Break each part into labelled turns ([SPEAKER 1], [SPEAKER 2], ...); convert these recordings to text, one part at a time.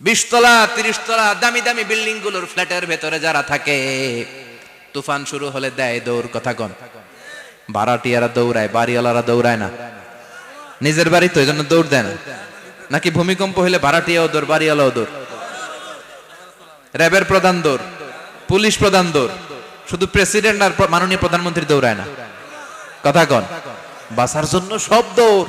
[SPEAKER 1] বিশ তলা, তিরিশ তলা দামি দামি বিল্ডিংগুলোর ফ্ল্যাটের ভেতরে যারা থাকে, তুফান শুরু হলে দেয় দৌড়, কথা কন। ভাড়াটিয়ারা দৌড়ায়, বাড়িওয়ালারা দৌড়ায় না। নিজের বাড়ি তো এই জন্য দৌড় দেয় না। নাকি ভূমিকম্প হলে ভাড়াটিয়াও দৌড়, বাড়িওয়ালাও দৌড়? র্যাবের প্রধান দৌড়, পুলিশ প্রধান দৌড়, শুধু প্রেসিডেন্ট আর মাননীয় প্রধানমন্ত্রী দৌড়ায় না। কথা কন বাসার জন্য সব দৌড়।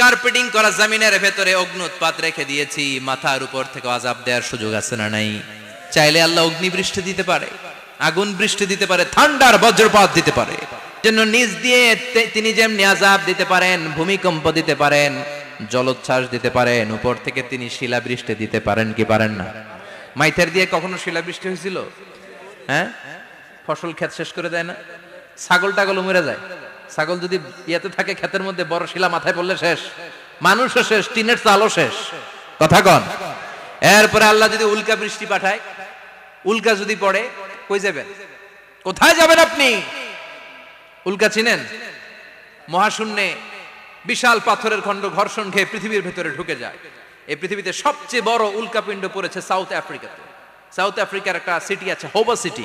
[SPEAKER 1] কার্পেটিং করা জমিনের ভেতরে অগ্নুৎপাত রেখে দিয়েছি, মাথার উপর থেকে আজাব দেওয়ার সুযোগ আছে না নাই? চাইলে আল্লাহ অগ্নি বৃষ্টি দিতে পারে, আগুন বৃষ্টি দিতে পারে, ঠান্ডার বজ্রপাত দিতে পারে। জন্য নিজ দিয়ে তিনি যেমনি আজাব দিতে পারেন, ভূমিকম্প দিতে পারেন, জলোচ্ছ্বাস দিতে পারেন, উপর থেকে তিনি শিলাবৃষ্টি দিতে পারেন কি পারেন না? মাইথের দিয়ে কখনো শিলাবৃষ্টি হয়েছিল? হ্যাঁ? ফসল ক্ষেত শেষ করে দেয় না? ছাগল টাগল মরে যায়? ছাগল যদি ইয়েতে থাকে, ক্ষেতের মধ্যে বড় শিলা মাথায় পড়লে শেষ। মানুষও শেষ, টিনের চালও শেষ। কথা কন। এরপরে আল্লাহ যদি উল্কা বৃষ্টি পাঠায়, উল্কা যদি পড়ে, কই যাবেন? কোথায় যাবেন আপনি? উল্কা চিনেন? মহাশূন্যে বিশাল পাথরের খণ্ড ঘর্ষণ খেয়ে পৃথিবীর ভেতরে ঢুকে যায়। এই পৃথিবীতে সবচেয়ে বড় উল্কাপিণ্ড পড়েছে সাউথ আফ্রিকাতে। সাউথ আফ্রিকার একটা সিটি আছে, হোবা সিটি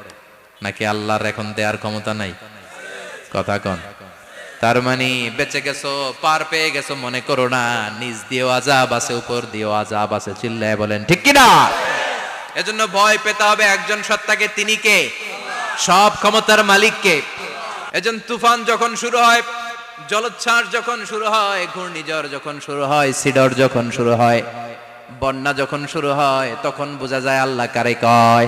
[SPEAKER 1] নাকি আল্লাহর এখন দেয়ার ক্ষমতা নাই? কথা কন। তার মানে বেঁচে গেছো, পার পেয়ে গেছো, মনে করো না নিজ দিয়েও আজাব আছে, উপর দিয়েও আজাব আছে, চিল্লায় বলেন, ঠিক কিনা? এজন্য ভয় পেতে হবে একজন সত্তাকে, তিনি কে? সব ক্ষমতার মালিককে। এজন তুফান যখন শুরু হয়, জলোচ্ছ্বাস যখন শুরু হয়, ঘূর্ণিঝড় যখন শুরু হয়, সিডর যখন শুরু হয়, বন্যা যখন শুরু হয়, তখন বোঝা যায় আল্লাহ কারে কয়।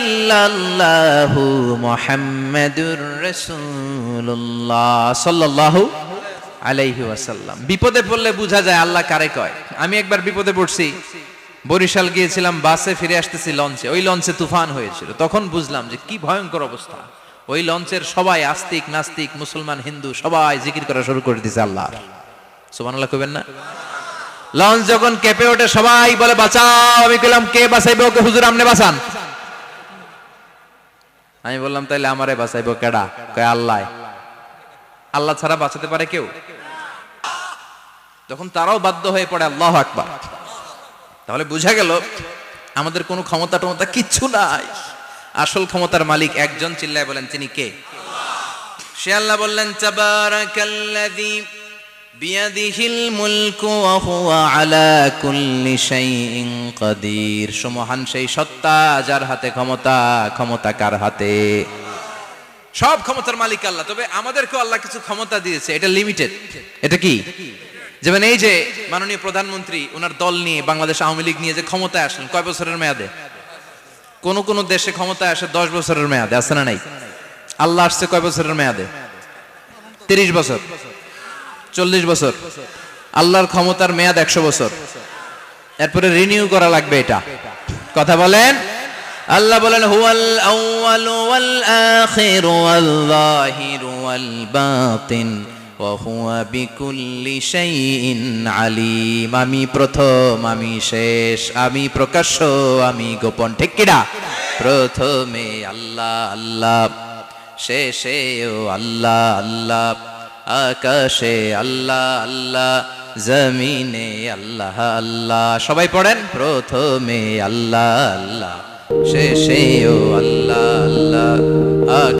[SPEAKER 1] ইল্লাল্লাহু মুহাম্মাদুর রাসূলুল্লাহ সাল্লাল্লাহু আলাইহি ওয়াসাল্লাম। বিপদে পড়লে বোঝা যায় আল্লাহ কারে কয়। আমি একবার বিপদে পড়ছি। বরিশাল গিয়েছিলাম, বাসে ফিরে আসতেছি লঞ্চে। ওই লঞ্চে তুফান হয়েছিল। তখন বুঝলাম যে কি ভয়ঙ্কর অবস্থা। ওই লঞ্চের সবাই আস্তিক, নাস্তিক, মুসলমান, হিন্দু, সবাই জিকির করা শুরু করে দিছে আল্লাহ সুবহানাল্লাহ, কইবেন না? লঞ্চ যখন কেঁপে ওঠে, সবাই বলে, বাঁচাও। আমি কইলাম, কে বাঁচাইবে? ওকে হুজুর আমনে বাঁচান। আমি বললাম, তাইলে আমারে বাঁচাইবো কেডা? কয়, আল্লাহ। আল্লাহ ছাড়া বাঁচাতে পারে কেউ? তখন তারাও বাধ্য হয়ে পড়ে, আল্লাহ আকবার। তাহলে বোঝা গেল, আমাদের কোনো ক্ষমতা টমতা কিচ্ছু নাই। আসল ক্ষমতার মালিক একজন, চিল্লায় বলেন, তিনি কে? সে আল্লাহ বললেন চাবার তাবারাকাল্লাযী বিয়াদিহিল মুলকু হুয়া আলা কুল্লি শাইইন সেই সত্তা যার হাতে ক্ষমতা ক্ষমতা কার হাতে? সব ক্ষমতার মালিক আল্লাহ, তবে আমাদেরকেও আল্লাহ কিছু ক্ষমতা দিয়েছে, এটা লিমিটেড এটা কি? যেমন এই যে মাননীয় প্রধানমন্ত্রী ওনার দল নিয়ে বাংলাদেশ আওয়ামী লীগ নিয়ে যে ক্ষমতায় আসলেন, কয় বছরের মেয়াদে? কোন কোন দেশে ক্ষমতায় আসে দশ বছরের মেয়াদে, আছে না নাই? আল্লাহ আসছে কয় বছরের মেয়াদে? তিরিশ বছর। চল্লিশ বছর। আল্লাহর ক্ষমতার মেয়াদ একশো বছর। এরপরে রিনিউ করা লাগবে এটা। কথা বলেন? আল্লাহ বলেন, হুয়াল আউয়াল ওয়াল আখির ওয়াল যাহির ওয়াল বাতিন ওয়া হুয়া বিকুল্লি শাইইন আলিম। আমি প্রথম, আমি শেষ, আমি প্রকাশ্য, আমি গোপন। ঠিক কিনা? প্রথমে আল্লাহ আল্লাহ। শেষেও আল্লাহ আল্লাহ। আকাশে আল্লাহ আল্লাহ জমিনে আল্লাহ আল্লাহ। সবাই পড়েন? প্রথমে আল্লাহ আল্লাহ শেষেও আল্লাহ আল্লাহ।